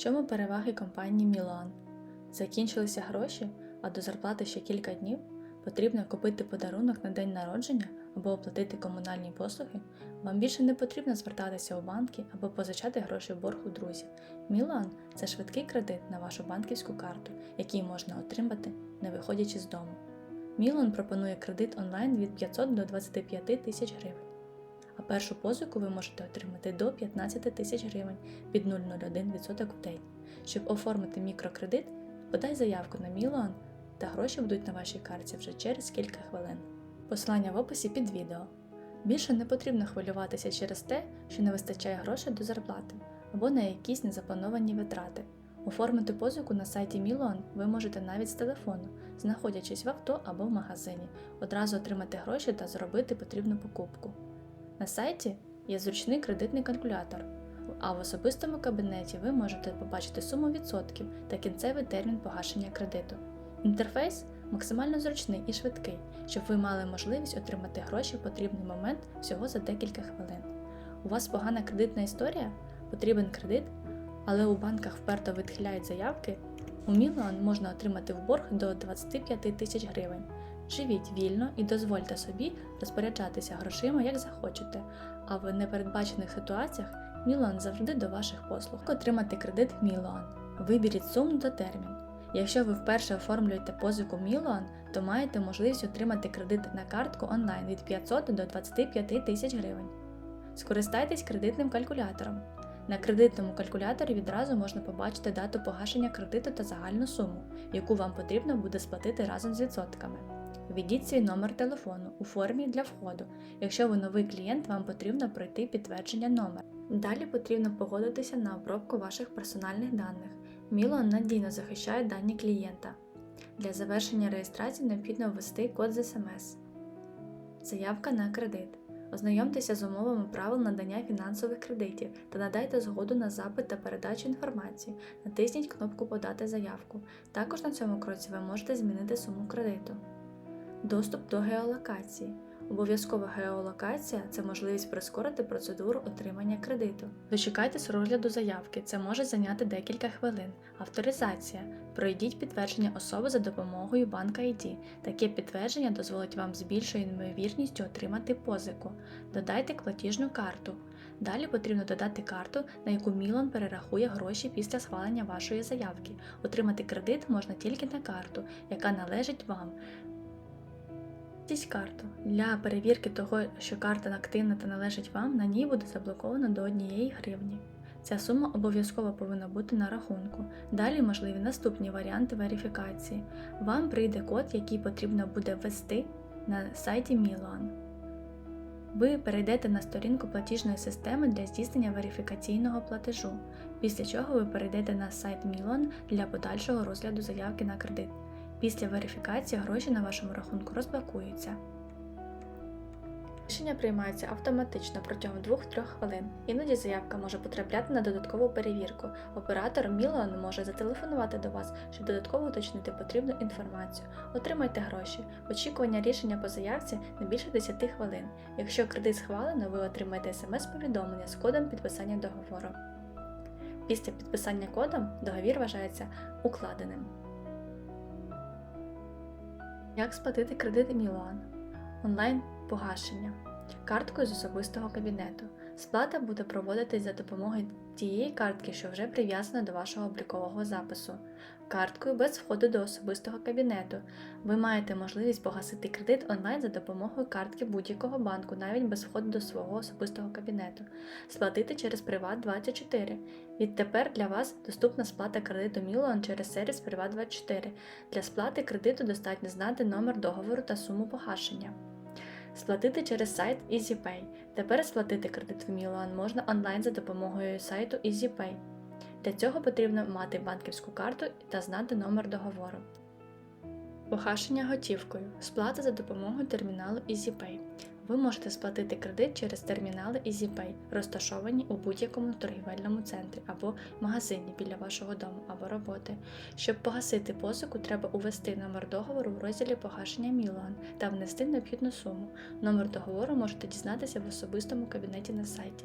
чому переваги компанії Мілан? Закінчилися гроші, а до зарплати ще кілька днів? Потрібно купити подарунок на день народження або оплатити комунальні послуги? Вам більше не потрібно звертатися у банки або позичати гроші в борг у друзів. Мілан це швидкий кредит на вашу банківську карту, який можна отримати, не виходячи з дому. Мілан пропонує кредит онлайн від 500 до 25 тисяч гривень. А першу позику ви можете отримати до 15 тисяч гривень під 0,01% в день. Щоб оформити мікрокредит, подай заявку на Мілан та гроші будуть на вашій карті вже через кілька хвилин. Посилання в описі під відео. Більше не потрібно хвилюватися через те, що не вистачає грошей до зарплати або на якісь незаплановані витрати. Оформити позику на сайті Мілон ви можете навіть з телефону, знаходячись в авто або в магазині, одразу отримати гроші та зробити потрібну покупку. На сайті є зручний кредитний калькулятор, а в особистому кабінеті ви можете побачити суму відсотків та кінцевий термін погашення кредиту. Інтерфейс максимально зручний і швидкий, щоб ви мали можливість отримати гроші в потрібний момент всього за декілька хвилин. У вас погана кредитна історія? Потрібен кредит, але у банках вперто відхиляють заявки. У Мілан можна отримати в борг до 25 тисяч гривень. Живіть вільно і дозвольте собі розпоряджатися грошима як захочете, а в непередбачених ситуаціях Мілан завжди до ваших послуг. Як Отримати кредит Мілан. Виберіть суму та термін. Якщо ви вперше оформлюєте позику Мілан, то маєте можливість отримати кредит на картку онлайн від 500 до 25 тисяч гривень. Скористайтесь кредитним калькулятором. На кредитному калькуляторі відразу можна побачити дату погашення кредиту та загальну суму, яку вам потрібно буде сплатити разом з відсотками. Введіть свій номер телефону у формі для входу. Якщо ви новий клієнт, вам потрібно пройти підтвердження номера. Далі потрібно погодитися на обробку ваших персональних даних. Мілон надійно захищає дані клієнта. Для завершення реєстрації необхідно ввести код з СМС. Заявка на кредит. Ознайомтеся з умовами правил надання фінансових кредитів та надайте згоду на запит та передачу інформації. Натисніть кнопку Подати заявку. Також на цьому кроці ви можете змінити суму кредиту. Доступ до геолокації. Обов'язкова геолокація це можливість прискорити процедуру отримання кредиту. Дочекайтесь розгляду заявки, це може зайняти декілька хвилин. Авторизація. Пройдіть підтвердження особи за допомогою банка ID. Таке підтвердження дозволить вам з більшою ймовірністю отримати позику. Додайте платіжну карту. Далі потрібно додати карту, на яку Мілан перерахує гроші після схвалення вашої заявки. Отримати кредит можна тільки на карту, яка належить вам. Введіть карту. Для перевірки того, що карта активна та належить вам, на ній буде заблоковано до 1 гривні. Ця сума обов'язково повинна бути на рахунку. Далі можливі наступні варіанти верифікації. Вам прийде код, який потрібно буде ввести на сайті Мілан. Ви перейдете на сторінку платіжної системи для здійснення верифікаційного платежу, після чого ви перейдете на сайт Мілан для подальшого розгляду заявки на кредит. Після верифікації гроші на вашому рахунку розблокуються. Рішення приймається автоматично протягом 2-3 хвилин. Іноді заявка може потрапляти на додаткову перевірку. Оператор Мілан може зателефонувати до вас, щоб додатково уточнити потрібну інформацію. Отримайте гроші. Очікування рішення по заявці не більше 10 хвилин. Якщо кредит схвалено, ви отримаєте смс-повідомлення з кодом підписання договору. Після підписання кодом договір вважається укладеним. Як сплатити кредит Мілан? Онлайн погашення. Карткою з особистого кабінету. Сплата буде проводитись за допомогою тієї картки, що вже прив'язана до вашого облікового запису. Карткою без входу до особистого кабінету. Ви маєте можливість погасити кредит онлайн за допомогою картки будь-якого банку, навіть без входу до свого особистого кабінету. Сплатити через Приват24. Відтепер для вас доступна сплата кредиту Мілан через сервіс Приват24. Для сплати кредиту достатньо знати номер договору та суму погашення. Сплатити через сайт EasyPay. Тепер сплатити кредит в Мілан можна онлайн за допомогою сайту EasyPay. Для цього потрібно мати банківську карту та знати номер договору. Погашення готівкою. Сплата за допомогою терміналу EasyPay. Ви можете сплатити кредит через термінали EasyPay, розташовані у будь-якому торгівельному центрі або магазині біля вашого дому або роботи. Щоб погасити позику, треба увести номер договору в розділі погашення Мілан та внести необхідну суму. Номер договору можете дізнатися в особистому кабінеті на сайті.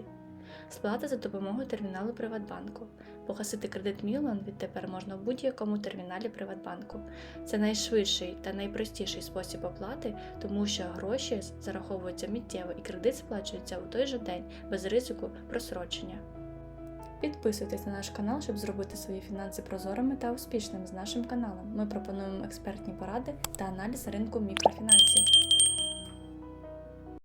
Сплата за допомогою терміналу Приватбанку. Погасити кредит Мілан відтепер можна в будь-якому терміналі Приватбанку. Це найшвидший та найпростіший спосіб оплати, тому що гроші зараховуються миттєво і кредит сплачується у той же день без ризику просрочення. Підписуйтесь на наш канал, щоб зробити свої фінанси прозорими та успішними з нашим каналом. Ми пропонуємо експертні поради та аналіз ринку мікрофінансів.